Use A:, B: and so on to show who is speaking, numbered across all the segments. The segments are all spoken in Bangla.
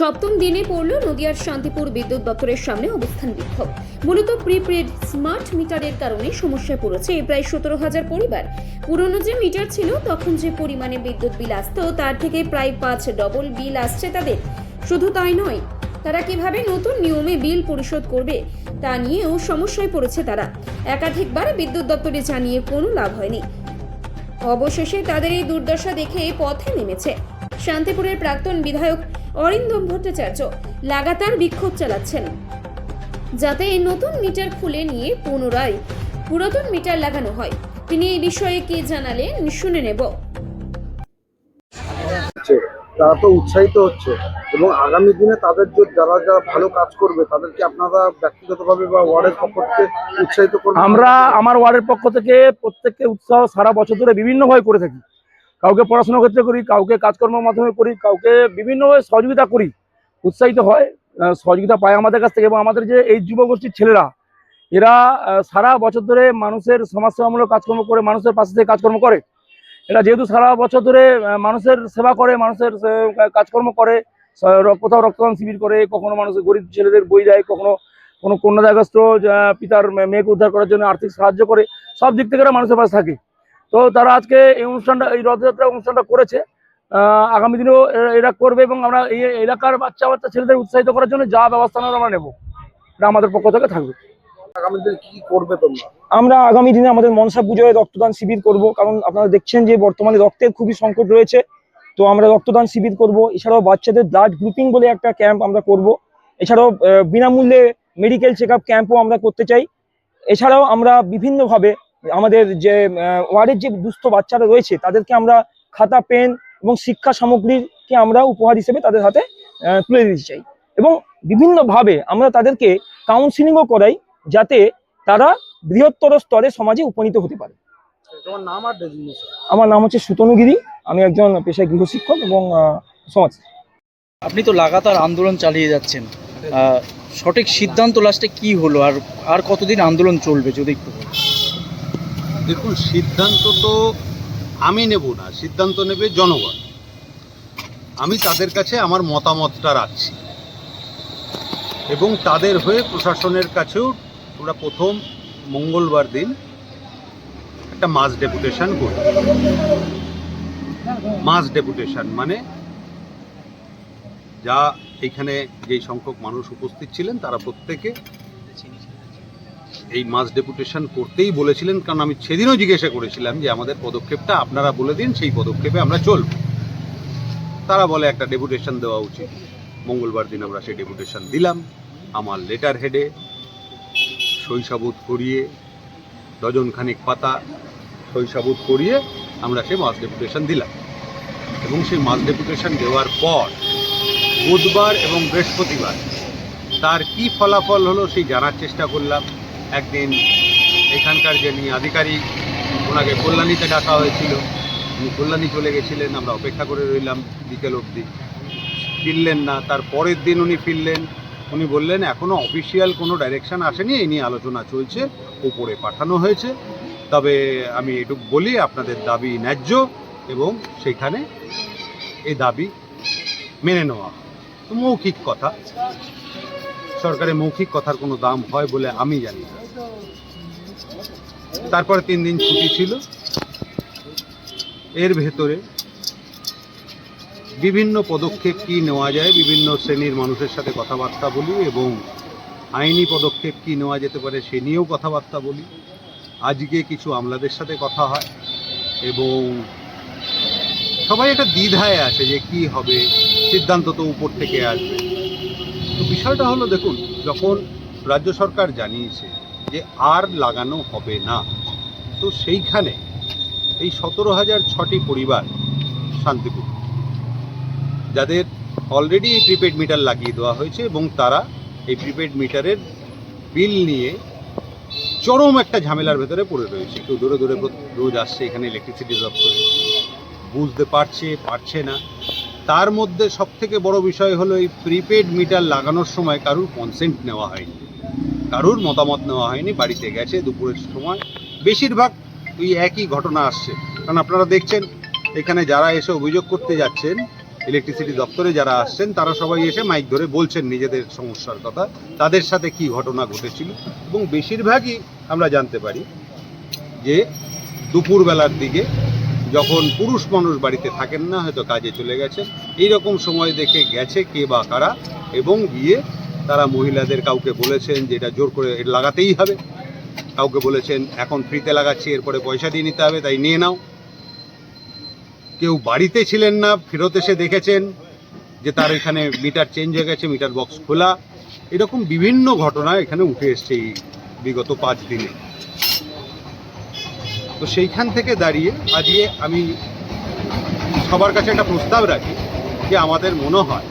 A: সপ্তম দিনে পড়ল নদিয়ার শান্তিপুর বিদ্যুৎ দপ্তরের সামনে অবস্থান বিক্ষোভ। মূলত প্রিপেড স্মার্ট মিটারের কারণে সমস্যায় পড়েছে প্রায় সতেরো হাজার পরিবার। পুরনো যে মিটার ছিল, তখন যে পরিমাণে বিদ্যুৎ বিল আসতো, তার থেকে প্রায় পাঁচ ডবল বিল আসছে তাদের। শুধু তাই নয়, তারা কীভাবে নতুন নিয়মে বিল পরিশোধ করবে, তা নিয়েও সমস্যায় পড়েছে তারা। একাধিকবার বিদ্যুৎ দপ্তরে জানিয়ে কোনো লাভ হয়নি। অবশেষে তাদের এই দুর্দশা দেখে পথে নেমেছে। শান্তিপুরের প্রাক্তন বিধায়ক অরিন্দম ভট্টাচার্য লাগাতার বিক্ষোভ চালাচ্ছেন। যাতে এই নতুন মিটার খুলে নিয়ে পুনরায় পুরাতন মিটার লাগানো হয়। তিনি এই বিষয়ে কি জানালেন শুনে নেব।
B: তারা তো উৎসাহিত হচ্ছে এবং আগামী দিনে তাদের যে যারা যারা ভালো কাজ করবে তাদেরকে আপনারা ব্যক্তিগতভাবে বা ওয়ার্ডের পক্ষ থেকে উৎসাহিত করবেন
C: আমরা আমার ওয়ার্ডের পক্ষ থেকে প্রত্যেককে উৎসাহ সারা বছর ধরে বিভিন্নভাবে করে থাকি। কাউকে পড়াশোনার ক্ষেত্রে করি কাউকে কাজকর্মের মাধ্যমে করি কাউকে বিভিন্নভাবে সহযোগিতা করি উৎসাহিত হয় সহযোগিতা পায় আমাদের কাছ থেকে এবং আমাদের যে এই যুবগোষ্ঠীর ছেলেরা এরা সারা বছর ধরে মানুষের সমাজসেবামূলক কাজকর্ম করে মানুষের পাশে থেকে কাজকর্ম করে। এরা যেহেতু সারা বছর ধরে মানুষের সেবা করে মানুষের কাজকর্ম করে কোথাও রক্তদান শিবির করে কখনো মানুষের গরিব ছেলেদের বই দেয় কখনো কোনো কন্যাদায়গ্রস্ত আহ, পিতার মেয়েকে উদ্ধার করার জন্য আর্থিক সাহায্য করে সব দিক থেকে এরা মানুষের পাশে থাকে। তো তারা আজকে এই অনুষ্ঠানটা এই রথযাত্রা অনুষ্ঠানটা করেছে। আহ, আগামী দিনেও এরা- এরা করবে এবং আমরা এই এলাকার বাচ্চা বাচ্চা ছেলেদের উৎসাহিত করার জন্য যা ব্যবস্থা নেওয়ার আমরা নেব। এটা আমাদের পক্ষ থেকে থাকবে।
B: আগামী দিনে কি কি করবে তোমরা?
D: আমরা আগামী দিনে আমাদের মনসা পুজোয় রক্তদান শিবির করব কারণ আপনারা দেখছেন যে বর্তমানে রক্তের খুবই সংকট রয়েছে। তো আমরা রক্তদান শিবির করব এছাড়াও বাচ্চাদের ব্লাড গ্রুপিং বলে একটা ক্যাম্প আমরা করব। এছাড়াও আহ, বিনামূল্যে মেডিকেল চেক আপ ক্যাম্পও আমরা করতে চাই। এছাড়াও আমরা বিভিন্নভাবে আমাদের যে ওয়ার্ডের যে দুস্থ বাচ্চারা রয়েছে তাদেরকে আমরা খাতা পেন এবং শিক্ষা সামগ্রীকে আমরা উপহার হিসেবে তাদের হাতে তুলে দিতে চাই। এবং বিভিন্নভাবে আমরা তাদেরকে কাউন্সিলিংও করাই যাতে তারা বৃহত্তর স্তরে সমাজে উপনীত হতে পারে।
B: তোমার নাম
D: আমার নাম হচ্ছে সুতনুগিরি আমি একজন পেশায় গৃহশিক্ষক এবং সমাজ
E: আপনি তো লাগাতার আন্দোলন চালিয়ে যাচ্ছেন। সঠিক সিদ্ধান্ত লাস্টে কি হলো? আর আর কতদিন আন্দোলন চলবে যদি একটু।
F: দেখুন, সিদ্ধান্ত তো আমি নেব না, সিদ্ধান্ত নেবে জনগণ। আমি তাদের কাছে আমার মতামতটা রাখছি। এবং তাদের হয়ে প্রশাসনের কাছেও আমরা প্রথম মঙ্গলবার দিন একটা মাস ডেপুটেশন করি। মাস ডেপুটেশন মানে যা এখানে যেই সংখ্যক মানুষ উপস্থিত ছিলেন, তারা প্রত্যেকে এই মাস ডেপুটেশন করতেই বলেছিলেন, কারণ আমি সেদিনও জিজ্ঞাসা করেছিলাম যে আমাদের পদক্ষেপটা আপনারা বলে দিন, সেই পদক্ষেপে আমরা চলব। তারা বলে, একটা ডেপুটেশন দেওয়া উচিত। মঙ্গলবার দিন আমরা সেই ডেপুটেশন দিলাম। আমার লেটার হেডে শৈশাবুত করিয়ে, ডজনখানিক পাতা শৈশাবুত করিয়ে আমরা সেই মাস ডেপুটেশন দিলাম। এবং সেই মাস ডেপুটেশন দেওয়ার পর বুধবার এবং বৃহস্পতিবার তার কি ফলাফল হলো সেই জানার চেষ্টা করলাম। একদিন এখানকার যিনি আধিকারিক, ওনাকে কল্যাণীতে ডাকা হয়েছিল। উনি কল্যাণী চলে গেছিলেন, আমরা অপেক্ষা করে রইলাম বিকেল অবধি। ফিরলেন না, তার পরের দিন উনি ফিরলেন। উনি বললেন এখনও অফিসিয়াল কোনো ডাইরেকশন আসেনি, এই নিয়ে আলোচনা চলছে উপরে পাঠানো হয়েছে। তবে আমি এটুকু বলি, আপনাদের দাবি ন্যায্য এবং সেখানে এই দাবি মেনে নেওয়া। মৌখিক কথা। সরকারের মৌখিক কথার কোনো দাম হয় বলে আমি জানি তারপরে তিন দিন ছুটি ছিল। এর ভেতরে বিভিন্ন পদক্ষেপ কি নেওয়া যায়, বিভিন্ন শ্রেণির মানুষের সাথে কথাবার্তা বলি এবং আইনি পদক্ষেপ কি নেওয়া যেতে পারে সে নিয়েও কথাবার্তা বলি। আজকে কিছু আমলাদের সাথে কথা হয় এবং সবাই একটা দ্বিধায় আছে যে কি হবে, সিদ্ধান্ত তো উপর থেকে আসবে। তো বিষয়টা হলো দেখুন, যখন রাজ্য সরকার জানিয়েছে যে আর লাগানো হবে না, তো সেইখানে এই সতেরো হাজার ছটি পরিবার শান্তিপুর যাদের অলরেডি এই প্রিপেড মিটার লাগিয়ে দেওয়া হয়েছে এবং তারা এই প্রিপেড মিটারের বিল নিয়ে চরম একটা ঝামেলার ভেতরে পড়ে রয়েছে। কেউ দূরে দূরে রোজ আসছে এখানে ইলেকট্রিসিটি দপ্তরে বুঝতে পারছে পারছে না। তার মধ্যে সব থেকে বড় বিষয় হলো এই প্রিপেড মিটার লাগানোর সময় কারুর কনসেন্ট নেওয়া হয়নি। কারুর মতামত নেওয়া হয়নি, বাড়িতে গেছে, দুপুরের সময়। বেশিরভাগ ওই একই ঘটনা আসছে। কারণ আপনারা দেখছেন, এখানে যারা এসে অভিযোগ করতে যাচ্ছেন ইলেকট্রিসিটি দপ্তরে যারা আসছেন, তারা সবাই এসে মাইক ধরে বলছেন নিজেদের সমস্যার কথা, তাদের সাথে কি ঘটনা ঘটেছিল। এবং বেশিরভাগই আমরা জানতে পারি যে দুপুরবেলার দিকে যখন পুরুষ মানুষ বাড়িতে থাকেন না, হয়তো কাজে চলে গেছেন। এইরকম সময় দেখে গেছে কে বা কারা, এবং গিয়ে তারা মহিলাদের কাউকে বলেছেন যে এটা জোর করে এটা লাগাতেই হবে। কাউকে বলেছেন, এখন ফ্রিতে লাগাচ্ছি, এরপরে পয়সা দিয়ে নিতে হবে, তাই নিয়ে নাও। কেউ বাড়িতে ছিলেন না, ফেরত এসে দেখেছেন যে তার এখানে মিটার চেঞ্জ হয়ে গেছে, মিটার বক্স খোলা। এরকম বিভিন্ন ঘটনা এখানে উঠে এসছে এই বিগত পাঁচ দিনে। তো সেইখান থেকে দাঁড়িয়ে আজকে আমি সবার কাছে একটা প্রস্তাব রাখি যে আমাদের মনে হয়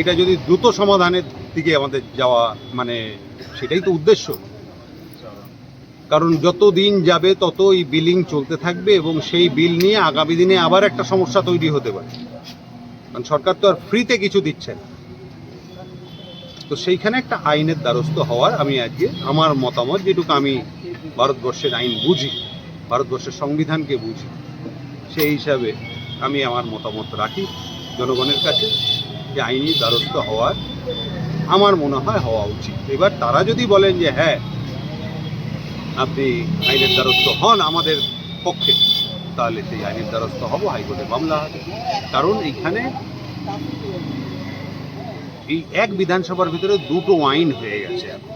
F: এটা যদি দ্রুত সমাধানের দিকে আমাদের যাওয়া মানে সেটাই তো উদ্দেশ্য। কারণ যত দিন যাবে তত এই বিলিং চলতে থাকবে এবং সেই বিল নিয়ে আগামী দিনে আবার একটা সমস্যা তৈরি হতে পারে। কারণ সরকার তো আর ফ্রিতে কিছু দিচ্ছে না। তো সেইখানে একটা আইনের দ্বারস্থ হওয়ার আমি আজকে আমার মতামত যেটুকু আমি ভারতবর্ষের আইন বুঝি। ভারতবর্ষের সংবিধানকে বুঝি, সেই হিসাবে আমি আমার মতামত রাখি জনগণের কাছে যে আইনি দ্বারস্থ হওয়ার আমার মনে হয় হওয়া উচিত। এবার তারা যদি বলেন যে হ্যাঁ আপনি আইনের দ্বারস্থ হন আমাদের পক্ষে, তাহলে সেই আইনের দ্বারস্থ হব হাইকোর্টে মামলা হবে কারণ এইখানে এই এক বিধানসভার ভিতরে দুটো আইন হয়ে গেছে এখন।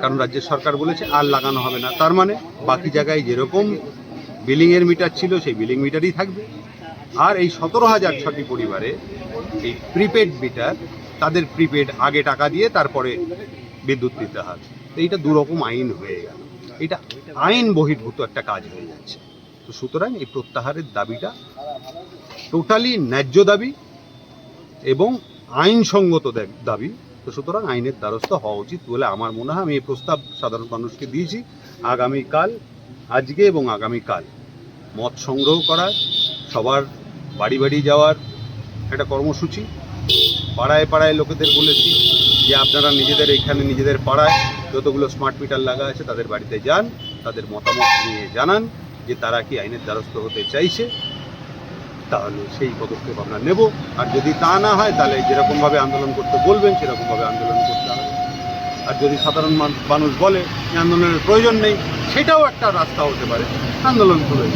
F: কারণ রাজ্য সরকার বলেছে আর লাগানো হবে না। তার মানে বাকি জায়গায় যেরকম বিলিংয়ের মিটার ছিল, সেই বিলিং মিটারই থাকবে। আর এই সতেরো হাজার ছটি পরিবারে এই প্রিপেড মিটার তাদের প্রিপেড আগে টাকা দিয়ে তারপরে বিদ্যুৎ দিতে হবে তো এইটা দুরকম আইন হয়ে গেল। এটা আইন বহির্ভূত একটা কাজ হয়ে যাচ্ছে। তো সুতরাং এই প্রত্যাহারের দাবিটা টোটালি ন্যায্য দাবি এবং আইনসঙ্গত দাবি সুতরাং আইনের দ্বারস্থ হওয়া উচিত বলে আমার মনে হয়। আমি এই প্রস্তাব সাধারণ মানুষকে দিয়েছি। আগামীকাল, আজকে এবং আগামীকাল মত সংগ্রহ করার, সবার বাড়ি বাড়ি যাওয়ার একটা কর্মসূচি। পাড়ায় পাড়ায় লোকেদের বলেছি যে আপনারা নিজেদের এখানে, নিজেদের পাড়ায় যতগুলো স্মার্ট মিটার লাগা আছে তাদের বাড়িতে যান, তাদের মতামত নিয়ে জানান যে তারা কি আইনের দ্বারস্থ হতে চাইছে। তাহলে সেই পদক্ষেপ আমরা নেব। আর যদি তা না হয়, তাহলে যেরকমভাবে আন্দোলন করতে বলবেন, সেরকমভাবে আন্দোলন করতে হবে। আর যদি সাধারণ মানুষ বলে আন্দোলনের প্রয়োজন নেই, সেটাও একটা রাস্তা হতে পারে। আন্দোলন করে